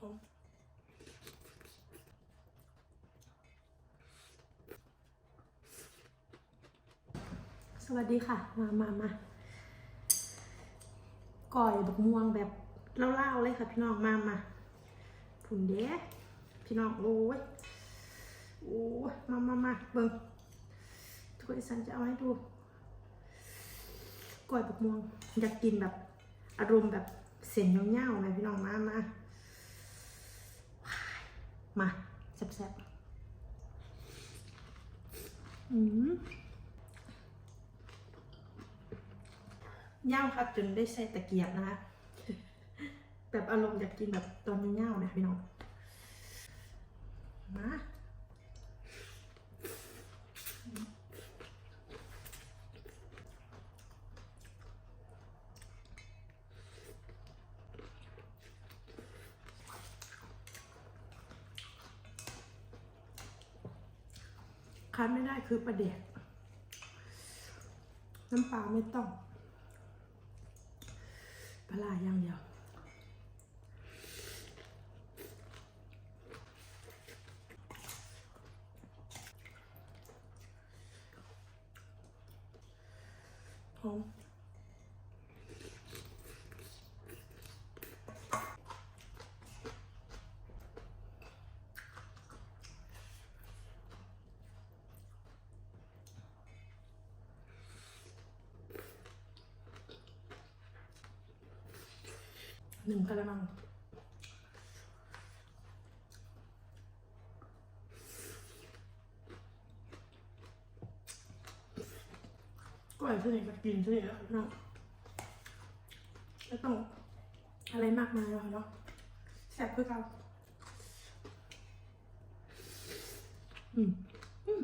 ผมสวัสดีค่ะ มามามาก่อยบักม่วงแบบเล่าๆเลยค่ะพี่น้องมามาผุนเด้พี่น้องโอ้ยโอ้ยมามามาเบิ่งทุกคนสันจะเอาให้ดูก่อยบักม่วงอยากกินแบบอารมณ์แบบเส้นเงาๆหน่อยพี่น้องมามา มาแซ่บๆอืมย่างค่ะจนได้ใส่ตะเกียบนะคะแบบอารมณ์อยากกินแบบตอนย่างๆนะพี่น้องมา คัดไม่ได้คือประเด็กน้ำปลาไม่ต้องปลาร้าอย่างเดียวหอม หนึ่งกะละมังก็อยากที่ไหนก็กินที่ไหนแล้วนะไม่ต้องอะไรมากมายหรอกเนาะแซ่บเพื่อเราอืมอืม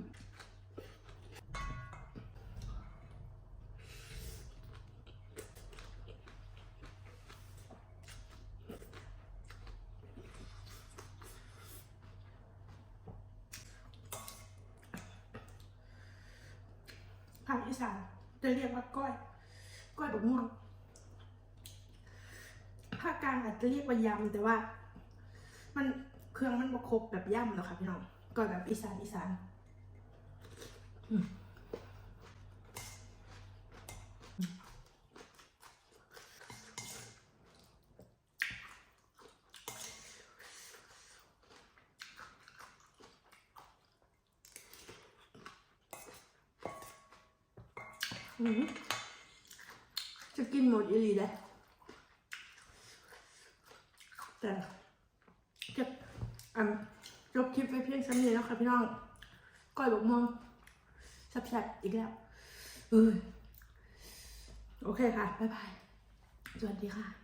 าคอีสานจะเรียกว่าก้อย ก้อยบกม่วงภาคกลางอาจจะเรียกว่ายำแต่ว่า มันเครื่องมันบกครบแบบย่ำหรอกค่ะพี่น้องก้อยแบบอีสานอีสานอืม จะกินหมดอีหลีเลยแต่จะอันจบคลิปไปเพียงซ้ำนี้แล้วค่ะพี่น้องก้อยบกมองสับแสบอีกแล้วเออโอเคค่ะ บ๊ายบาย สวัสดีค่ะ